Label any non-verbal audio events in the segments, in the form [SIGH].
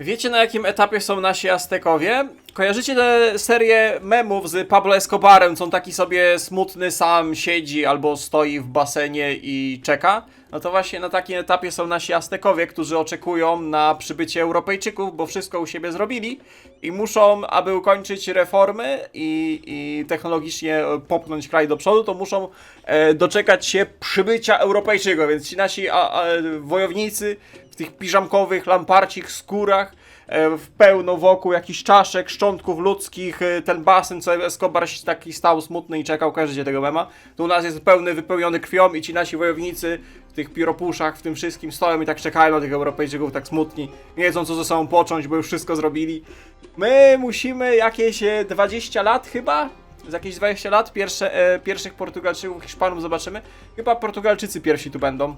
Wiecie na jakim etapie są nasi Aztekowie? Kojarzycie tę serię memów z Pablo Escobarem, co on taki sobie smutny sam siedzi albo stoi w basenie i czeka? No to właśnie na takim etapie są nasi Aztekowie, którzy oczekują na przybycie Europejczyków, bo wszystko u siebie zrobili i muszą, aby ukończyć reformy i, i technologicznie popchnąć kraj do przodu, to muszą e, doczekać się przybycia Europejczyków, więc ci nasi a, a, wojownicy w tych piżamkowych, lamparcich skórach, e, w pełno wokół jakichś czaszek, szczątków ludzkich, e, ten basen, co Escobar taki stał smutny i czekał, kojarzycie tego mema, to u nas jest pełny, wypełniony krwią i ci nasi wojownicy w tych pióropuszach, w tym wszystkim stoją i tak czekają na tych Europejczyków, tak smutni, nie wiedzą co ze sobą począć, bo już wszystko zrobili. My musimy jakieś e, 20 lat chyba, za jakieś 20 lat pierwsze, e, pierwszych Portugalczyków, Hiszpanów zobaczymy. Chyba Portugalczycy pierwsi tu będą.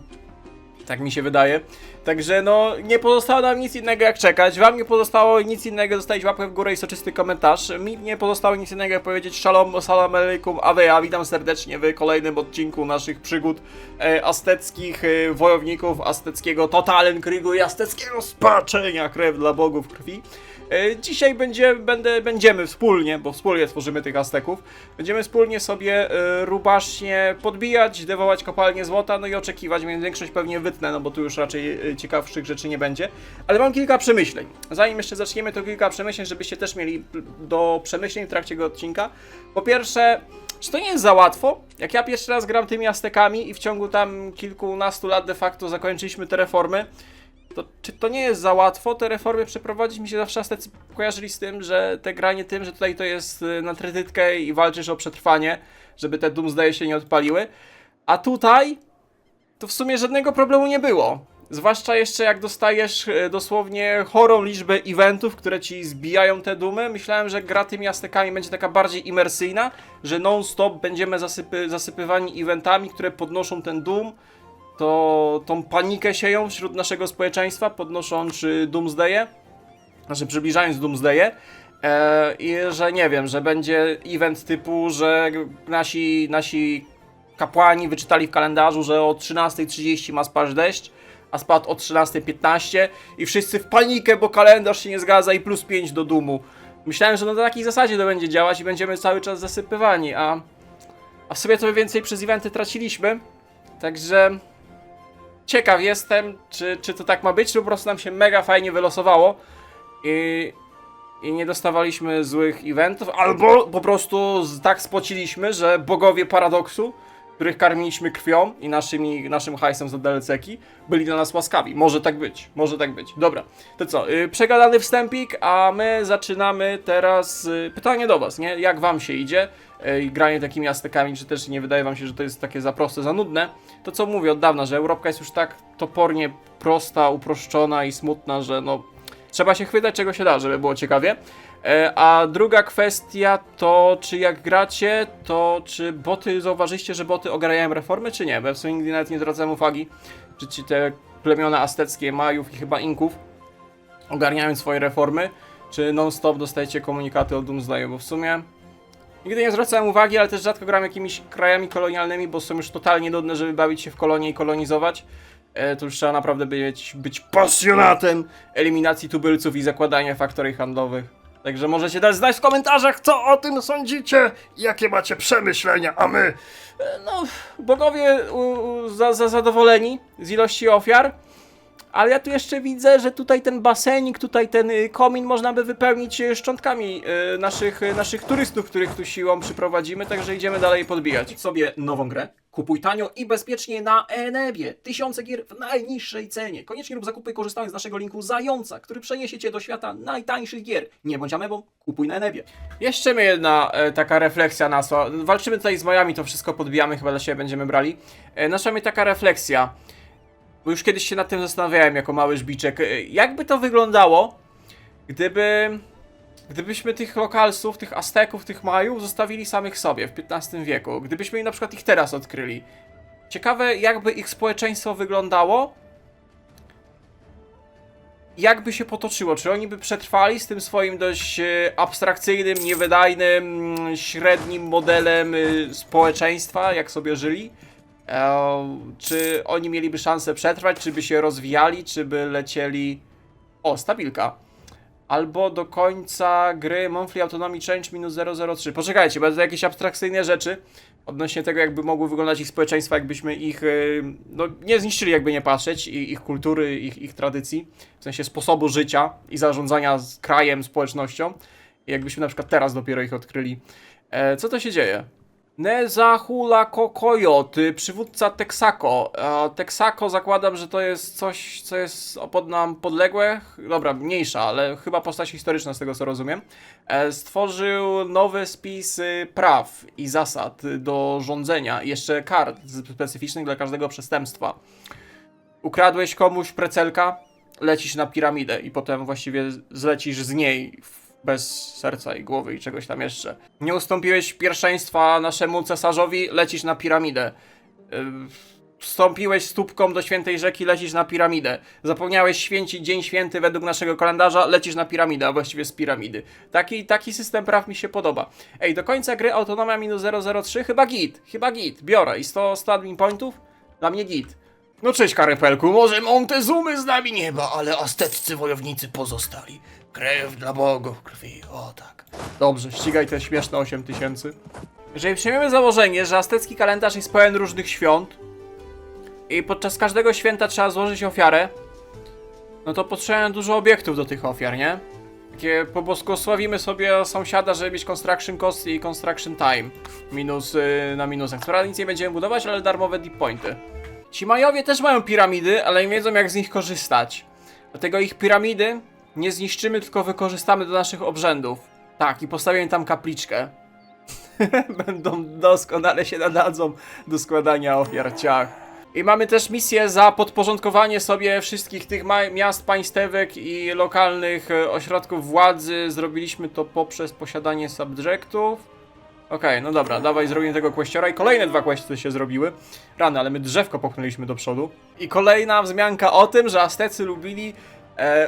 Tak mi się wydaje. Także no, nie pozostało nam nic innego jak czekać. Wam nie pozostało nic innego zostawić łapkę w górę i soczysty komentarz. Mi nie pozostało nic innego jak powiedzieć shalom, salam alaikum, aweja. Witam serdecznie w kolejnym odcinku naszych przygód e, azteckich e, wojowników, azteckiego Totalenkriegu i azteckiego spaczenia krew dla bogów krwi. E, Dzisiaj będzie, będę, będziemy wspólnie, bo wspólnie tworzymy tych Azteków, będziemy wspólnie sobie e, rubasznie podbijać, dewować kopalnie złota, no i oczekiwać, więc większość pewnie wytnę, no bo tu już raczej e, ciekawszych rzeczy nie będzie. Ale mam kilka przemyśleń. Zanim jeszcze zaczniemy, to kilka przemyśleń, żebyście też mieli do przemyśleń w trakcie tego odcinka. Po pierwsze, czy to nie jest za łatwo? Jak ja pierwszy raz gram tymi Aztekami i w ciągu tam kilkunastu lat de facto zakończyliśmy te reformy, to czy to nie jest za łatwo te reformy przeprowadzić? Mi się zawsze Aztecy kojarzyli z tym, że te granie tym, że tutaj to jest y, na tretytkę i walczysz o przetrwanie, żeby te Doomsday się nie odpaliły. A tutaj to w sumie żadnego problemu nie było. Zwłaszcza jeszcze jak dostajesz y, dosłownie chorą liczbę eventów, które ci zbijają te dumy. Myślałem, że gra tymi Aztekami będzie taka bardziej imersyjna, że non-stop będziemy zasypy, zasypywani eventami, które podnoszą ten doom to tą panikę sieją wśród naszego społeczeństwa, podnosząc y, Doomsday'e, znaczy przybliżając Doomsday'e. E, I że nie wiem, że będzie event typu, że nasi, nasi kapłani wyczytali w kalendarzu, że o 13.30 ma spaść deszcz, a spadł o 13.15 i wszyscy w panikę, bo kalendarz się nie zgadza i plus 5 do Doomu. Myślałem, że na takiej zasadzie to będzie działać i będziemy cały czas zasypywani, a, a w sobie to więcej przez eventy traciliśmy. Także ciekaw jestem, czy, czy to tak ma być, czy po prostu nam się mega fajnie wylosowało i, i nie dostawaliśmy złych eventów, albo po prostu tak spociliśmy, że bogowie paradoksu, których karmiliśmy krwią i naszymi, naszym hajsem za DLC-ki, byli dla nas łaskawi. Może tak być, może tak być. Dobra, to co, yy, przegadany wstępik, a my zaczynamy teraz yy, pytanie do was, nie? Jak wam się idzie? Yy, granie takimi Aztekami, czy też nie wydaje wam się, że to jest takie za proste, za nudne? To co mówię od dawna, że Europka jest już tak topornie prosta, uproszczona i smutna, że no trzeba się chwytać czego się da, żeby było ciekawie. E, A druga kwestia to, czy jak gracie, to czy boty, zauważyliście, że boty ograjają reformy, czy nie? Bo w sumie nigdy nawet nie zwracałem uwagi, czy ci te plemiona azteckie, Majów i chyba Inków ogarniają swoje reformy, czy non-stop dostajecie komunikaty o Doomsdayu, bo w sumie nigdy nie zwracałem uwagi, ale też rzadko gram jakimiś krajami kolonialnymi, bo są już totalnie nudne, żeby bawić się w kolonie i kolonizować. E, to już trzeba naprawdę być, być pasjonatem eliminacji tubylców i zakładania faktorii handlowych. Także możecie dać znać w komentarzach, co o tym sądzicie, jakie macie przemyślenia, a my... e, No, bogowie u, u, za, za zadowoleni z ilości ofiar, ale ja tu jeszcze widzę, że tutaj ten basenik, tutaj ten y, komin można by wypełnić y, szczątkami y, naszych, naszych turystów, których tu siłą przyprowadzimy, także idziemy dalej podbijać. sobie nową grę. Kupuj tanio i bezpiecznie na Enebie. Tysiące gier w najniższej cenie. Koniecznie rób zakupy korzystając z naszego linku Zająca, który przeniesie Cię do świata najtańszych gier. Nie bądź amebą, kupuj na Enebie. Jeszcze mnie jedna e, taka refleksja nasła. Walczymy tutaj z Majami, to wszystko podbijamy, chyba dla siebie będziemy brali. E, nasza mnie taka refleksja bo już kiedyś się nad tym zastanawiałem jako mały żbiczek. E, Jakby to wyglądało, gdyby. Gdybyśmy tych lokalsów, tych Azteków, tych Majów zostawili samych sobie w XV wieku, gdybyśmy na przykład ich teraz odkryli. Ciekawe, jakby ich społeczeństwo wyglądało, jakby się potoczyło. Czy oni by przetrwali z tym swoim dość e, abstrakcyjnym, niewydajnym, mm, średnim modelem y, społeczeństwa, jak sobie żyli? Czy oni mieliby szansę przetrwać, czy by się rozwijali, czy by lecieli... O, stabilka. albo do końca gry Monthly Autonomy Change minus 003. Poczekajcie, będą jakieś abstrakcyjne rzeczy odnośnie tego, jakby mogły wyglądać ich społeczeństwa, jakbyśmy ich y, no, nie zniszczyli, jakby nie patrzeć, ich kultury, ich, ich tradycji, w sensie sposobu życia i zarządzania z krajem, społecznością. Jakbyśmy na przykład teraz dopiero ich odkryli. E, co to się dzieje? Nezahula Kokojot, y, przywódca Texaco. E, Texaco zakładam, że to jest coś, co jest pod nam podległe. Dobra, mniejsza, ale chyba postać historyczna z tego co rozumiem. E, stworzył nowy spis praw i zasad do rządzenia, jeszcze kart specyficznych dla każdego przestępstwa. Ukradłeś komuś precelka, lecisz na piramidę i potem właściwie zlecisz z niej bez serca i głowy i czegoś tam jeszcze. Nie ustąpiłeś pierwszeństwa naszemu cesarzowi, lecisz na piramidę. Yy, Wstąpiłeś stópką do świętej rzeki, lecisz na piramidę. Zapomniałeś święcić dzień święty według naszego kalendarza, lecisz na piramidę, a właściwie z piramidy. Taki, taki system praw mi się podoba. Ej, do końca gry autonomia minus 003, chyba git, chyba git, biorę. I 100, 100 admin pointów? Dla mnie git. No cześć Karypelku, może Montezumy z nami nie ma, ale azteccy wojownicy pozostali. Krew dla bogów krwi, o tak. Dobrze, ścigaj te śmieszne 8000. Jeżeli przyjmiemy założenie, że aztecki kalendarz jest pełen różnych świąt i podczas każdego święta trzeba złożyć ofiarę, no to potrzebujemy dużo obiektów do tych ofiar, nie? Takie pobłogosławimy sobie sąsiada, żeby mieć construction cost i construction time. Minus y, na minusach. Co nic nie będziemy budować, ale darmowe deep pointy. Ci Majowie też mają piramidy, ale nie wiedzą jak z nich korzystać. Dlatego ich piramidy nie zniszczymy, tylko wykorzystamy do naszych obrzędów. Tak, i postawimy tam kapliczkę. [LAUGHS] Będą doskonale się nadadzą do składania ofiar ciach. I mamy też misję za podporządkowanie sobie wszystkich tych miast, państewek i lokalnych e, ośrodków władzy. Zrobiliśmy to poprzez posiadanie subjectów. Okej, no dobra, dawaj zrobimy tego kwestiora i kolejne dwa questy się zrobiły. Rany, ale my drzewko popchnęliśmy do przodu. I kolejna wzmianka o tym, że Aztecy lubili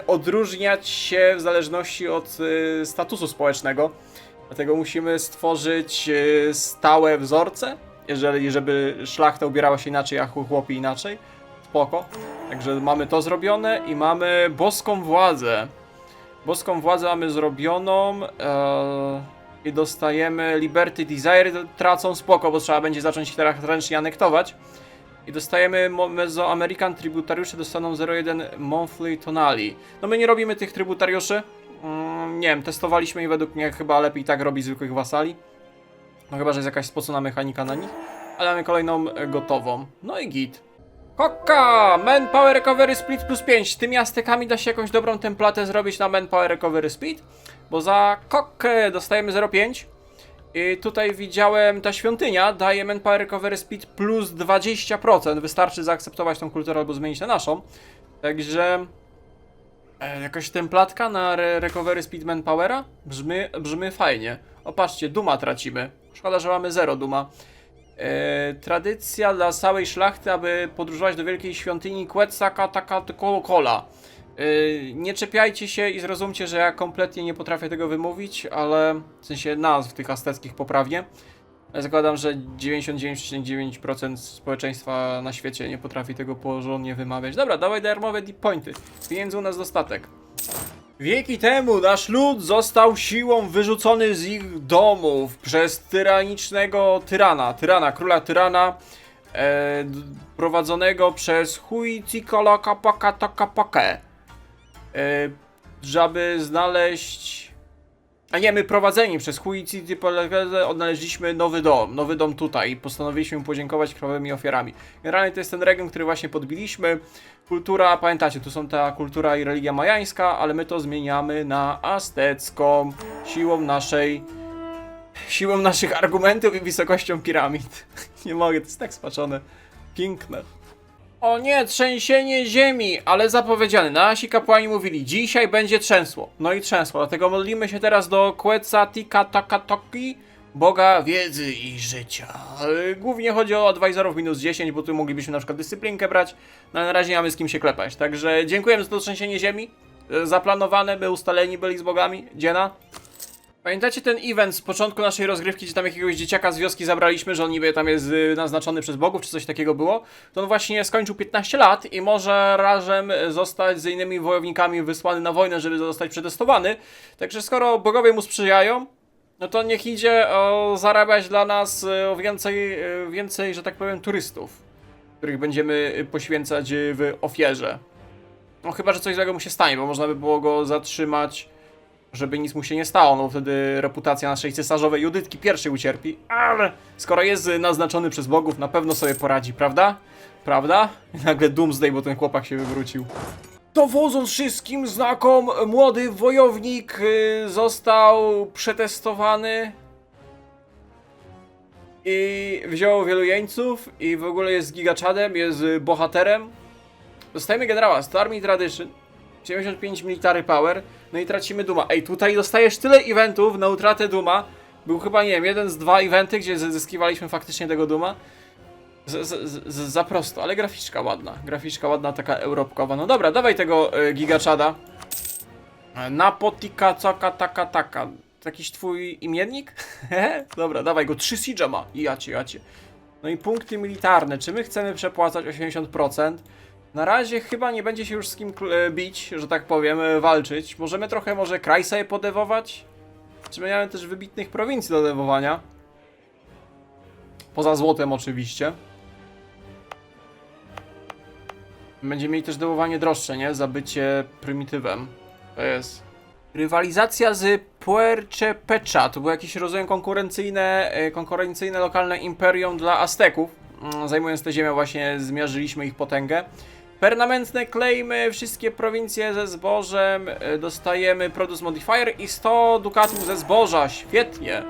odróżniać się w zależności od e, statusu społecznego. Dlatego musimy stworzyć e, stałe wzorce, jeżeli żeby szlachta ubierała się inaczej, a chłopi inaczej. Spoko. Także mamy to zrobione i mamy boską władzę. Boską władzę mamy zrobioną e, i dostajemy Liberty Desire, tracą spoko, bo trzeba będzie zacząć teraz ręcznie anektować. I dostajemy Mesoamerican Tributariusze dostaną 01 Monthly Tonali. No my nie robimy tych tributariuszy. Mm, nie wiem, testowaliśmy i według mnie chyba lepiej tak robić zwykłych wasali. No chyba, że jest jakaś spocona mechanika na nich. Ale mamy kolejną e, gotową. No i git. Koka! Manpower Recovery Split plus 5. Tymi Aztekami da się jakąś dobrą templatę zrobić na Manpower Recovery Split. Bo za kokę dostajemy 0,5. I tutaj widziałem, ta świątynia daje Manpower Recovery Speed plus 20%. Wystarczy zaakceptować tą kulturę albo zmienić na naszą. Także... E, jakaś templatka na re Recovery Speed Manpowera? Brzmi, brzmi fajnie. O patrzcie, Duma tracimy. Szkoda, że mamy 0 Duma. E, tradycja dla całej szlachty, aby podróżować do wielkiej świątyni Quetzalcoatl. E, nie czepiajcie się i zrozumcie, że ja kompletnie nie potrafię tego wymówić, ale w sensie nazw tych azteckich poprawnie. Zakładam, że 99,9% społeczeństwa na świecie nie potrafi tego porządnie wymawiać. Dobra, dawaj darmowe deep pointy. Pieniędzy u nas dostatek. Wieki temu nasz lud został siłą wyrzucony z ich domów przez tyranicznego tyrana, tyrana, króla tyrana, e, prowadzonego przez Huitzicolacapacatacapakę, e, żeby znaleźć... A nie, my prowadzeni przez Huitzicolacapacatacapakę odnaleźliśmy nowy dom, nowy dom tutaj i postanowiliśmy podziękować krwawymi ofiarami. Generalnie to jest ten region, który właśnie podbiliśmy. Kultura, pamiętacie, tu są ta kultura i religia majańska, ale my to zmieniamy na aztecką siłą naszej siłą naszych argumentów i wysokością piramid. [LAUGHS] Nie mogę, to jest tak spaczone. Piękne. O nie, trzęsienie ziemi, ale zapowiedziane. Nasi kapłani mówili, dzisiaj będzie trzęsło. No i trzęsło, dlatego modlimy się teraz do Quetzalcoatl, Boga wiedzy i życia. Głównie chodzi o advisorów minus 10, bo tu moglibyśmy na przykład dyscyplinkę brać, no na razie nie mamy z kim się klepać. Także dziękujemy za to trzęsienie ziemi. E, Zaplanowane, by ustaleni byli z bogami. Dziena. Pamiętacie ten event z początku naszej rozgrywki, gdzie tam jakiegoś dzieciaka z wioski zabraliśmy, że on niby tam jest y, naznaczony przez bogów, czy coś takiego było? To on właśnie skończył 15 lat i może razem zostać z innymi wojownikami wysłany na wojnę, żeby zostać przetestowany. Także skoro bogowie mu sprzyjają, no to niech idzie o, zarabiać dla nas y, o więcej, y, więcej, że tak powiem, turystów, których będziemy poświęcać w ofierze. No chyba, że coś złego mu się stanie, bo można by było go zatrzymać, żeby nic mu się nie stało, no wtedy reputacja naszej cesarzowej Judytki pierwszej ucierpi, ale skoro jest naznaczony przez bogów, na pewno sobie poradzi, prawda? Prawda? I nagle Doomsday, bo ten chłopak się wywrócił. Dowodząc wszystkim znakom, młody wojownik y, został przetestowany i wziął wielu jeńców i w ogóle jest gigaczadem, jest bohaterem. Dostajemy generała z Army Tradition, 75 military power, no i tracimy Duma. Ej, tutaj dostajesz tyle eventów na utratę Duma. Był chyba, nie wiem, jeden z dwa eventy, gdzie zyskiwaliśmy faktycznie tego Duma. Z, z, z, za prosto, ale graficzka ładna. Graficzka ładna, taka europkowa. No dobra, dawaj tego y, gigaczada. Napotika, caka, taka, taka. Jakiś twój imiennik? [LAUGHS] dobra, dawaj go. 3 siege'a ma. I jacie, jacie. No i punkty militarne. Czy my chcemy przepłacać 80%? Na razie chyba nie będzie się już z kim e, bić, że tak powiem, e, walczyć. Możemy trochę może kraj sobie podewować? Czy mamy też wybitnych prowincji do dewowania? Poza złotem oczywiście. Będziemy mieli też dewowanie droższe, nie? Za bycie prymitywem. To jest. Rywalizacja z Puerchepecha. To było jakieś, rozumiem, konkurencyjne, e, konkurencyjne lokalne imperium dla Azteków. Mm, Zajmując tę ziemię właśnie zmiażdżyliśmy ich potęgę. Permanentne claimy, wszystkie prowincje ze zbożem, e, dostajemy Produce Modifier i 100 dukatów ze zboża. Świetnie.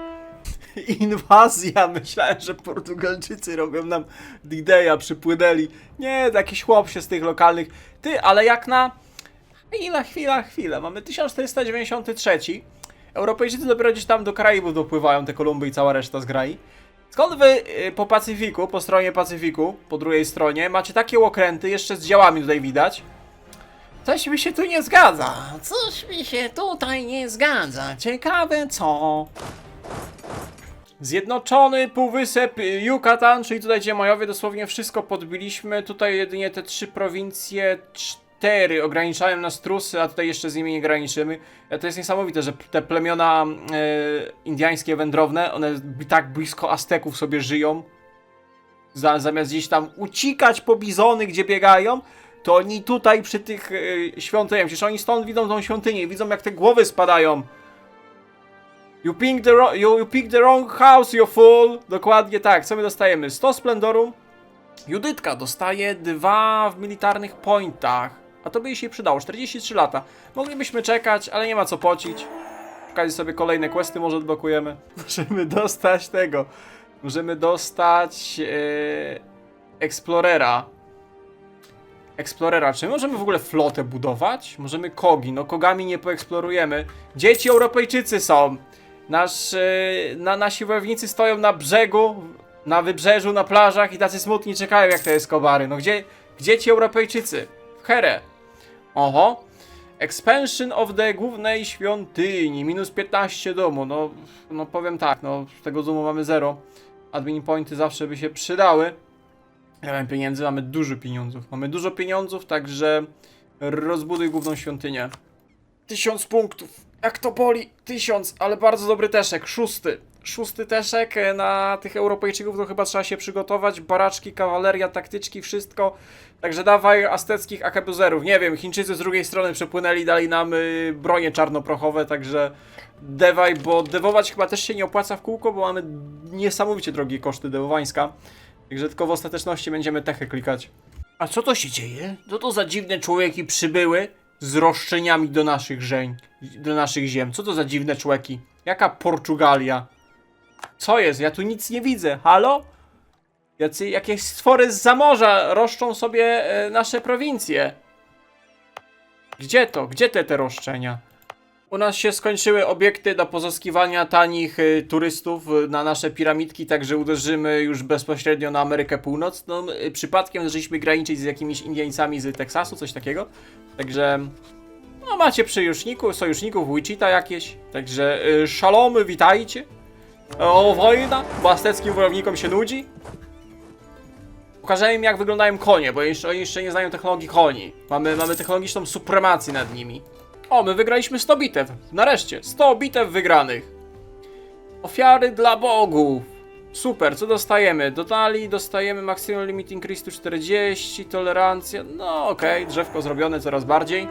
[LAUGHS] Inwazja. Myślałem, że Portugalczycy robią nam D-Day'a, przypłynęli. Nie, jakiś chłop się z tych lokalnych. Ty, ale jak na... Chwila, chwila, chwila. Mamy 1493. Europejczycy dopiero gdzieś tam do Karaibów dopływają, te Kolumby i cała reszta z grai. Skąd wy y, po Pacyfiku, po stronie Pacyfiku, po drugiej stronie, macie takie okręty, jeszcze z działami tutaj widać? Coś mi się tu nie zgadza. Coś mi się tutaj nie zgadza. Ciekawe co. Zjednoczony Półwysep y, Yucatan, czyli tutaj gdzie Majowie dosłownie wszystko podbiliśmy. Tutaj jedynie te trzy prowincje, cztery ograniczają nas trusy, a tutaj jeszcze z nimi nie graniczymy. E, To jest niesamowite, że te plemiona e, indyjskie wędrowne, one tak blisko Azteków sobie żyją. Za, zamiast gdzieś tam uciekać po bizony, gdzie biegają, to oni tutaj przy tych e, świątyniach, przecież oni stąd widzą tą świątynię, widzą jak te głowy spadają. You picked the, ro- you, you picked the wrong house, you fool. Dokładnie tak. Co my dostajemy? 100 splendoru. Judytka dostaje dwa w militarnych pointach. A to by jej się przydało. 43 lata. Moglibyśmy czekać, ale nie ma co pocić. Okazji sobie kolejne questy może odblokujemy. [LAUGHS] Możemy dostać tego. Możemy dostać e, Explorera. Explorera. Czy my możemy w ogóle flotę budować? Możemy kogi. No kogami nie poeksplorujemy. Dzieci Europejczycy są. Nasz, e, na, nasi wojownicy stoją na brzegu, na wybrzeżu, na plażach i tacy smutni czekają jak te Escobary. No gdzie, gdzie ci Europejczycy? W Here. Oho. Expansion of the głównej świątyni. Minus 15 domu. No, no powiem tak, no z tego domu mamy 0. Admin pointy zawsze by się przydały. Ja mam pieniędzy, mamy dużo pieniądzów. Mamy dużo pieniądzów, także rozbuduj główną świątynię. Tysiąc punktów. Jak to boli? Tysiąc, ale bardzo dobry teszek. Szósty. Szósty teszek e, na tych Europejczyków to chyba trzeba się przygotować. Baraczki, kawaleria, taktyczki, wszystko. Także dawaj azteckich akabuzerów. Nie wiem, Chińczycy z drugiej strony przepłynęli, dali nam y, bronie czarnoprochowe, także dewaj, bo dewować chyba też się nie opłaca w kółko, bo mamy niesamowicie drogie koszty dewowańska. Także tylko w ostateczności będziemy techę klikać. A co to się dzieje? Co to za dziwne człowieki przybyły z roszczeniami do naszych żeń, do naszych ziem? Co to za dziwne człowieki? Jaka Portugalia? Co jest? Ja tu nic nie widzę. Halo? Jacy, jakieś stwory z zamorza roszczą sobie e, nasze prowincje. Gdzie to? Gdzie te te roszczenia? U nas się skończyły obiekty do pozyskiwania tanich y, turystów y, na nasze piramidki, także uderzymy już bezpośrednio na Amerykę Północną. Przypadkiem zaczęliśmy graniczyć z jakimiś Indiańcami z Teksasu, coś takiego. Także No macie przyjuszników, sojuszników, Wichita jakieś. Także szalomy, witajcie. O, wojna, bo azteckim wojownikom się nudzi. Pokażemy im jak wyglądają konie, bo jeszcze, oni jeszcze nie znają technologii koni. Mamy, mamy technologiczną supremację nad nimi. O, my wygraliśmy 100 bitew. Nareszcie, 100 bitew wygranych. Ofiary dla bogów. Super, co dostajemy? Dodali, dostajemy Maximum Limit Increase to 40, tolerancja. No okej, drzewko zrobione coraz bardziej.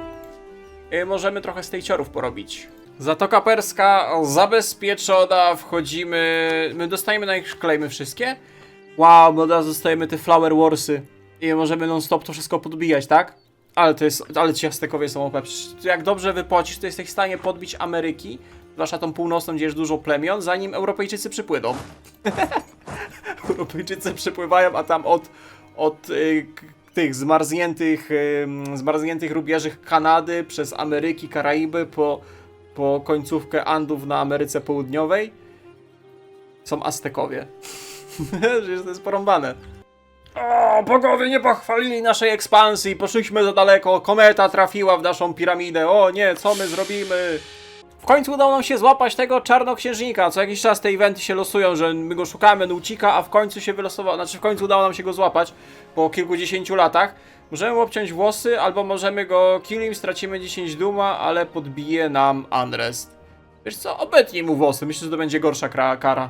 I możemy trochę stejciorów porobić. Zatoka Perska zabezpieczona, wchodzimy. My dostajemy na ich klejmy wszystkie. Wow, my od razu dostajemy te Flower Warsy. I możemy non-stop to wszystko podbijać, tak? Ale to jest, ale ci Aztekowie są OP. Jak dobrze wypocisz, to jesteś w stanie podbić Ameryki, zwłaszcza tą północną, gdzie jest dużo plemion, zanim Europejczycy przypłyną. [LAUGHS] Europejczycy przypływają, a tam od, od y, tych zmarzniętych, y, zmarzniętych rubieżych Kanady przez Ameryki, Karaiby po, po końcówkę Andów na Ameryce Południowej są Aztekowie. [LAUGHS] Że to jest porąbane. O, bogowie nie pochwalili naszej ekspansji, poszliśmy za daleko, kometa trafiła w naszą piramidę, o nie, co my zrobimy? W końcu udało nam się złapać tego czarnoksiężnika, co jakiś czas te eventy się losują, że my go szukamy, nucika, a w końcu się wylosowało, znaczy w końcu udało nam się go złapać po kilkudziesięciu latach. Możemy obciąć włosy, albo możemy go killim, stracimy 10 duma, ale podbije nam unrest. Wiesz co, obetnij mu włosy, myślę, że to będzie gorsza kara.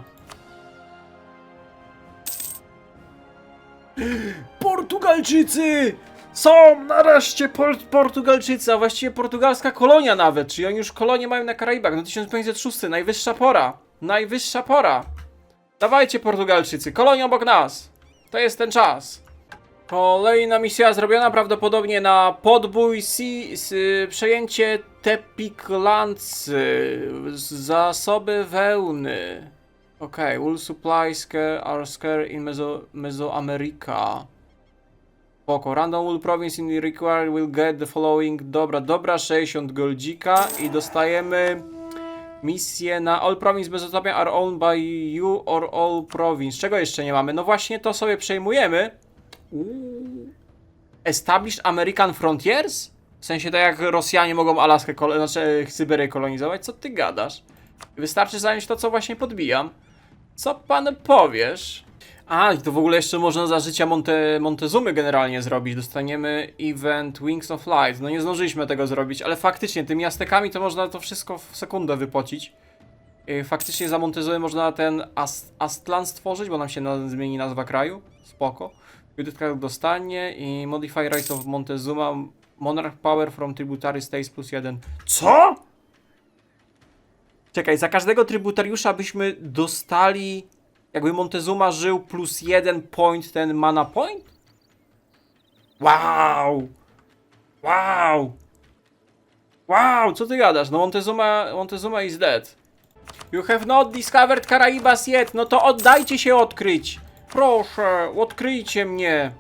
Portugalczycy! Są nareszcie por Portugalczycy, a właściwie portugalska kolonia nawet, czyli oni już kolonie mają na Karaibach, no 1506, najwyższa pora, najwyższa pora. Dawajcie Portugalczycy, kolonia obok nas, to jest ten czas. Kolejna misja zrobiona prawdopodobnie na podbój si s, przejęcie Tepiklancy, zasoby wełny. Okej, wool scare are scarce in Meso Mesoamerica. Spoko, random wool province in required will get the following. Dobra, dobra, 60 goldzika i dostajemy misję na all province Mesopotamia are owned by you or all province. Czego jeszcze nie mamy? No właśnie to sobie przejmujemy. Established American Frontiers? W sensie tak jak Rosjanie mogą Alaskę, znaczy e, Syberię kolonizować? Co ty gadasz? Wystarczy zająć to, co właśnie podbijam. Co pan powiesz? A, i to w ogóle jeszcze można za życia Monte, Montezumy generalnie zrobić. Dostaniemy event Wings of Light. No nie zdążyliśmy tego zrobić, ale faktycznie tymi Aztekami to można to wszystko w sekundę wypocić. Yy, Faktycznie za Montezumy można ten Ast Astlan stworzyć, bo nam się na, zmieni nazwa kraju. Spoko. Judytka dostanie i Modify Rights of Montezuma Monarch Power from Tributary States plus 1. Co? Czekaj, za każdego trybutariusza byśmy dostali jakby Montezuma żył plus jeden point ten mana point? Wow! Wow! Wow, co ty gadasz? No Montezuma, Montezuma is dead. You have not discovered Caraibas yet. No to oddajcie się odkryć. Proszę, odkryjcie mnie.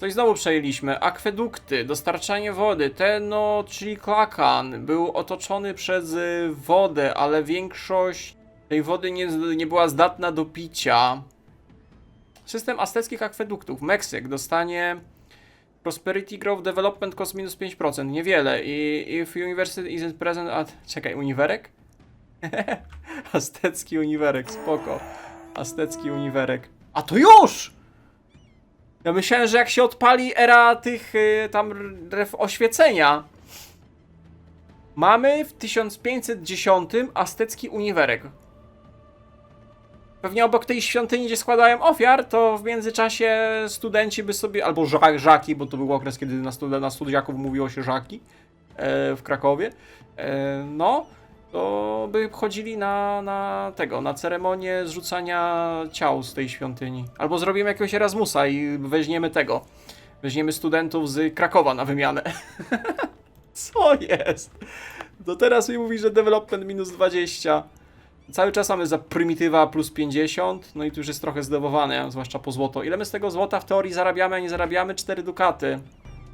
Coś znowu przejęliśmy. Akwedukty, dostarczanie wody. Teno, czyli Klakan, był otoczony przez y, wodę, ale większość tej wody nie, nie była zdatna do picia. System azteckich akweduktów. Meksyk dostanie Prosperity Growth Development cost minus 5%. Niewiele. I if university isn't present at... Czekaj, uniwerek? [LAUGHS] Aztecki uniwerek, spoko. Aztecki uniwerek. A to już! Ja myślałem, że jak się odpali era tych y, tam ref oświecenia. Mamy w 1510 aztecki uniwerek. Pewnie obok tej świątyni, gdzie składają ofiar, to w międzyczasie studenci by sobie, albo żak, żaki, bo to był okres, kiedy na, stud na studiaków mówiło się żaki e, w Krakowie, e, no, to by chodzili na, na tego, na ceremonię zrzucania ciał z tej świątyni. Albo zrobimy jakiegoś Erasmusa i weźmiemy tego. Weźmiemy studentów z Krakowa na wymianę. [LAUGHS] Co jest? To teraz mi mówi, że development minus 20. Cały czas mamy za prymitywa plus 50, no i tu już jest trochę zdewowane, zwłaszcza po złoto. Ile my z tego złota w teorii zarabiamy, a nie zarabiamy? 4 dukaty.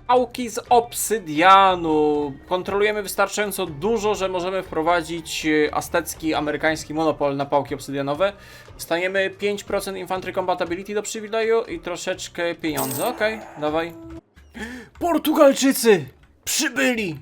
Pałki z obsydianu. Kontrolujemy wystarczająco dużo, że możemy wprowadzić e, aztecki, amerykański monopol na pałki obsydianowe. Dostaniemy 5% infantry compatibility do przywileju i troszeczkę pieniędzy. Okej, dawaj. Portugalczycy! Przybyli!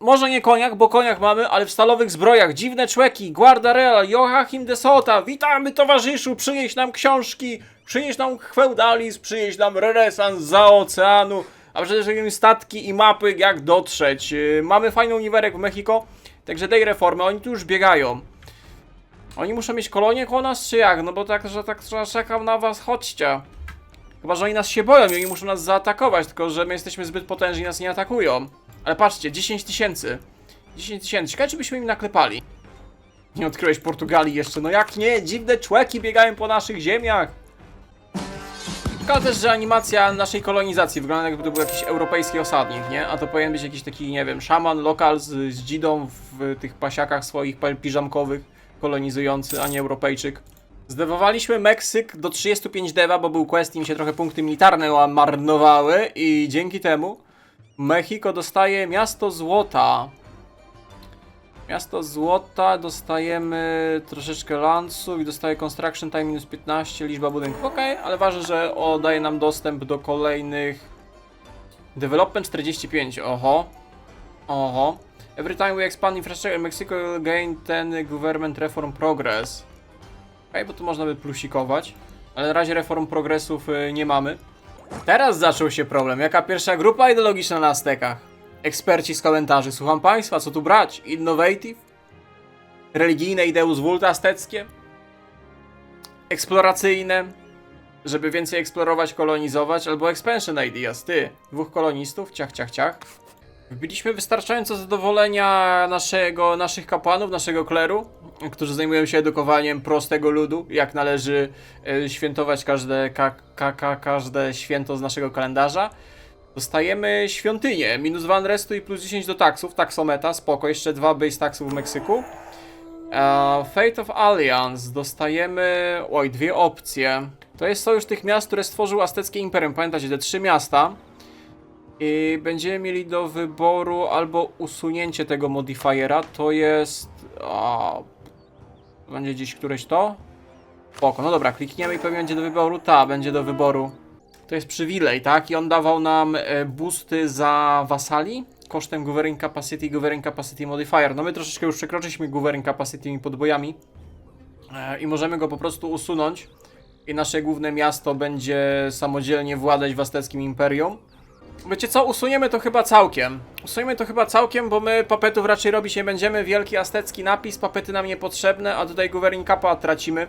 Może nie koniak, bo koniak mamy, ale w stalowych zbrojach. Dziwne człeki, Guarda Real, Joachim de Sota. Witamy towarzyszu, przynieś nam książki, przynieś nam feudalizm, przynieś nam renesans za oceanu, a przede wszystkim statki i mapy, jak dotrzeć. Yy, Mamy fajny uniwerek w Mexico, także tej reformy, oni tu już biegają. Oni muszą mieć kolonię koło nas, czy jak? No bo tak, że tak że czekam na was, chodźcie. Chyba, że oni nas się boją i oni muszą nas zaatakować, tylko że my jesteśmy zbyt potężni nas nie atakują. Ale patrzcie, 10 tysięcy. 10 tysięcy. Ciekawe, czy byśmy im naklepali. Nie odkryłeś Portugalii jeszcze. No jak nie? Dziwne człeki biegają po naszych ziemiach. Ciekawe też, że animacja naszej kolonizacji wygląda jakby to był jakiś europejski osadnik, nie? A to powinien być jakiś taki, nie wiem, szaman lokal z, z dzidą w tych pasiakach swoich piżamkowych, kolonizujący, a nie Europejczyk. Zdewowaliśmy Meksyk do 35 dewa, bo był quest i mi się trochę punkty militarne marnowały i dzięki temu Mexico dostaje miasto złota. Miasto złota, dostajemy troszeczkę lanców i dostaje construction time minus 15, liczba budynków, ok, ale ważne, że o, daje nam dostęp do kolejnych development 45, oho, oho. Every time we expand infrastructure, Mexico will gain 10 government reform progress. Ok, bo tu można by plusikować, ale na razie reform progresów y, nie mamy. Teraz zaczął się problem. Jaka pierwsza grupa ideologiczna na Aztekach? Eksperci z komentarzy. Słucham Państwa, co tu brać? Innovative? Religijne Ideus Vult azteckie? Eksploracyjne? Żeby więcej eksplorować, kolonizować? Albo Expansion Ideas? Ty, dwóch kolonistów? Ciach, ciach, ciach. Wbiliśmy wystarczająco zadowolenia naszego, naszych kapłanów, naszego kleru, którzy zajmują się edukowaniem prostego ludu, jak należy e, świętować każde, ka, ka, ka, każde święto z naszego kalendarza. Dostajemy świątynię, minus 2 unrestu i plus 10 do taksów, taksometa, spoko, jeszcze dwa base taksów w Meksyku. E, Fate of Alliance, dostajemy, oj, dwie opcje. To jest sojusz tych miast, które stworzył Azteckie Imperium, pamiętacie, te trzy miasta. I będziemy mieli do wyboru albo usunięcie tego modifiera, to jest... Będzie gdzieś któreś to? Spoko, no dobra, klikniemy i pewnie będzie do wyboru. Ta, będzie do wyboru. To jest przywilej, tak? I on dawał nam e, boosty za wasali kosztem governing capacity i governing capacity modifier. No my troszeczkę już przekroczyliśmy governing capacity podbojami e, i możemy go po prostu usunąć i nasze główne miasto będzie samodzielnie władać w azteckim imperium. Wiecie co, usuniemy to chyba całkiem. Usuniemy to chyba całkiem, bo my papetów raczej robić nie będziemy. Wielki aztecki napis, papety nam niepotrzebne, a tutaj governing capa tracimy.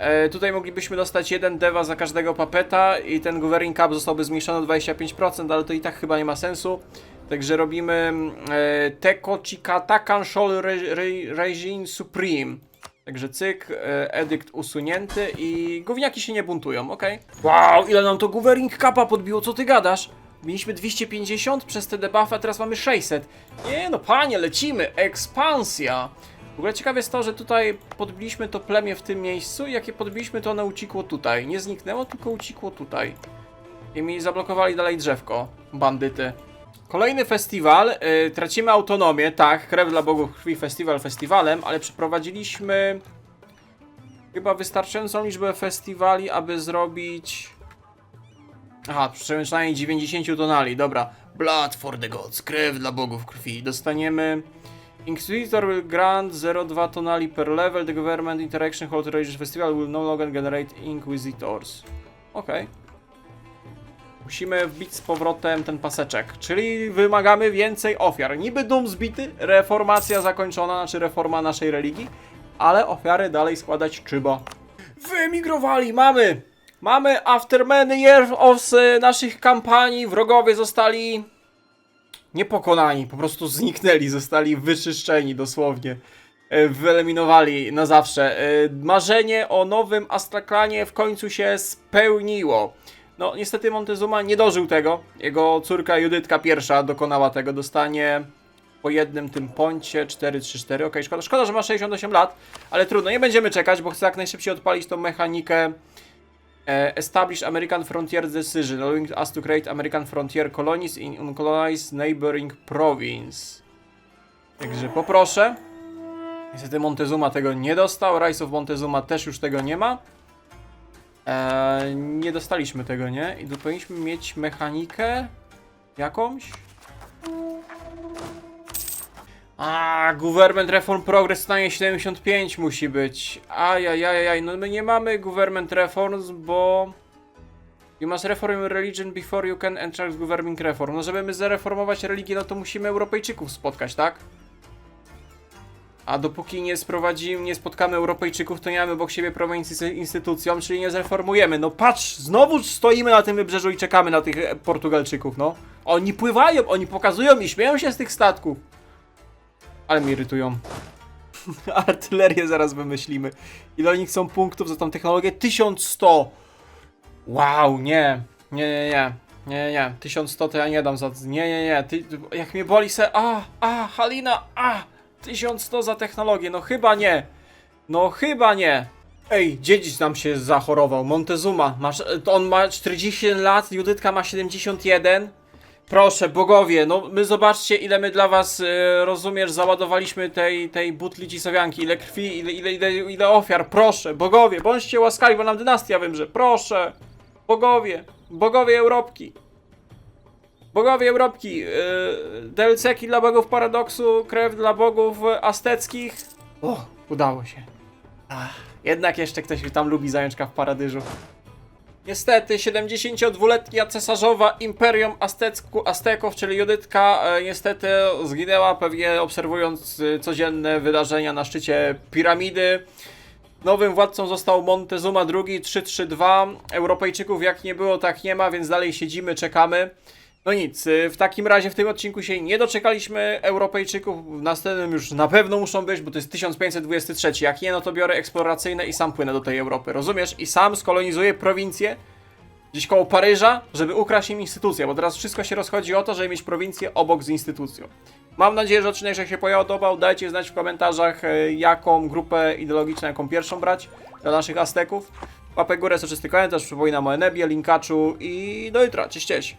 E, tutaj moglibyśmy dostać jeden deva za każdego papeta i ten governing cap zostałby zmniejszony o 25%, ale to i tak chyba nie ma sensu. Także robimy e, Teko Chikata Control Re, Re, Regime Supreme. Także cyk, e, edykt usunięty i gówniaki się nie buntują, ok? Wow, ile nam to governing capa podbiło, co ty gadasz? Mieliśmy 250 przez te debuffy, a teraz mamy 600. Nie no panie, lecimy, ekspansja. W ogóle ciekawe jest to, że tutaj podbiliśmy to plemię w tym miejscu i jakie podbiliśmy to ono uciekło tutaj. Nie zniknęło, tylko uciekło tutaj. I mi zablokowali dalej drzewko, bandyty. Kolejny festiwal, y, tracimy autonomię, tak, krew dla bogów krwi, festiwal festiwalem, ale przeprowadziliśmy chyba wystarczającą liczbę festiwali, aby zrobić... Aha, przynajmniej 90 tonali, dobra. Blood for the gods, krew dla bogów krwi. Dostaniemy... Inquisitor will grant 0,2 tonali per level. The government interaction hold religious festival will no longer generate inquisitors. Okej. Musimy wbić z powrotem ten paseczek, czyli wymagamy więcej ofiar. Niby dum zbity, reformacja zakończona, znaczy reforma naszej religii, ale ofiary dalej składać trzeba. Wyemigrowali, mamy! Mamy after many years of e, naszych kampanii, wrogowie zostali niepokonani, po prostu zniknęli, zostali wyczyszczeni dosłownie. E, Wyeliminowali na zawsze. E, Marzenie o nowym Astraklanie w końcu się spełniło. No, niestety Montezuma nie dożył tego. Jego córka Judytka pierwsza dokonała tego. Dostanie po jednym tym poncie 4-3-4. Okej, szkoda, szkoda, że ma 68 lat, ale trudno, nie będziemy czekać, bo chcę jak najszybciej odpalić tą mechanikę Establish American Frontier Decision, allowing us to create American Frontier Colonies in uncolonized neighboring province. Także poproszę. Niestety Montezuma tego nie dostał, Rise of Montezuma też już tego nie ma. Eee, nie dostaliśmy tego, nie? I powinniśmy mieć mechanikę jakąś. A, Government Reform Progress stanie 75 musi być. Ajajajaj, no my nie mamy Government Reforms, bo... You must reform your religion before you can enter governing reform. No żeby my zareformować religię, no to musimy Europejczyków spotkać, tak? A dopóki nie sprowadzimy, nie spotkamy Europejczyków, to nie mamy obok siebie z instytucją, czyli nie zreformujemy. No patrz, znowu stoimy na tym wybrzeżu i czekamy na tych Portugalczyków, no. Oni pływają, oni pokazują i śmieją się z tych statków. Ale mnie irytują. [LAUGHS] Artylerię zaraz wymyślimy. Ile oni chcą punktów za tą technologię? 1100! Wow, nie. Nie, nie, nie. Nie, nie, 1100 to ja nie dam za... Nie, nie, nie. Ty, jak mnie boli se... A, a, Halina, a! 1100 za technologię, no chyba nie. No chyba nie. Ej, dziedzic nam się zachorował, Montezuma. Masz, on ma 41 lat, Judytka ma 71. Proszę, bogowie, no my zobaczcie ile my dla was, e, rozumiesz, załadowaliśmy tej, tej butli cisowianki, ile krwi, ile, ile, ile, ile ofiar, proszę, bogowie, bądźcie łaskawi, bo nam dynastia wymrze, proszę, bogowie, bogowie Europki. Bogowie Europki, yy, DLC-ki dla bogów paradoksu, krew dla bogów azteckich. O, udało się. Ach, jednak jeszcze ktoś tam lubi zajączka w Paradyżu. Niestety, 72-letnia cesarzowa Imperium Aztecku, Azteków, czyli Judytka, e, niestety zginęła, pewnie obserwując e, codzienne wydarzenia na szczycie piramidy. Nowym władcą został Montezuma II 332. Europejczyków jak nie było, tak nie ma, więc dalej siedzimy, czekamy. No nic, y, w takim razie w tym odcinku się nie doczekaliśmy Europejczyków, w następnym już na pewno muszą być, bo to jest 1523. Jak nie, no to biorę eksploracyjne i sam płynę do tej Europy, rozumiesz? I sam skolonizuję prowincję gdzieś koło Paryża, żeby ukraść im instytucję, bo teraz wszystko się rozchodzi o to, żeby mieć prowincję obok z instytucją. Mam nadzieję, że odcinek się podobał. Dajcie znać w komentarzach, y, jaką grupę ideologiczną, jaką pierwszą brać dla naszych Azteków. Łapę górę, soczysty komentarz, przypominam o Enebie, Linkaczu i do jutra. Cześć, cześć.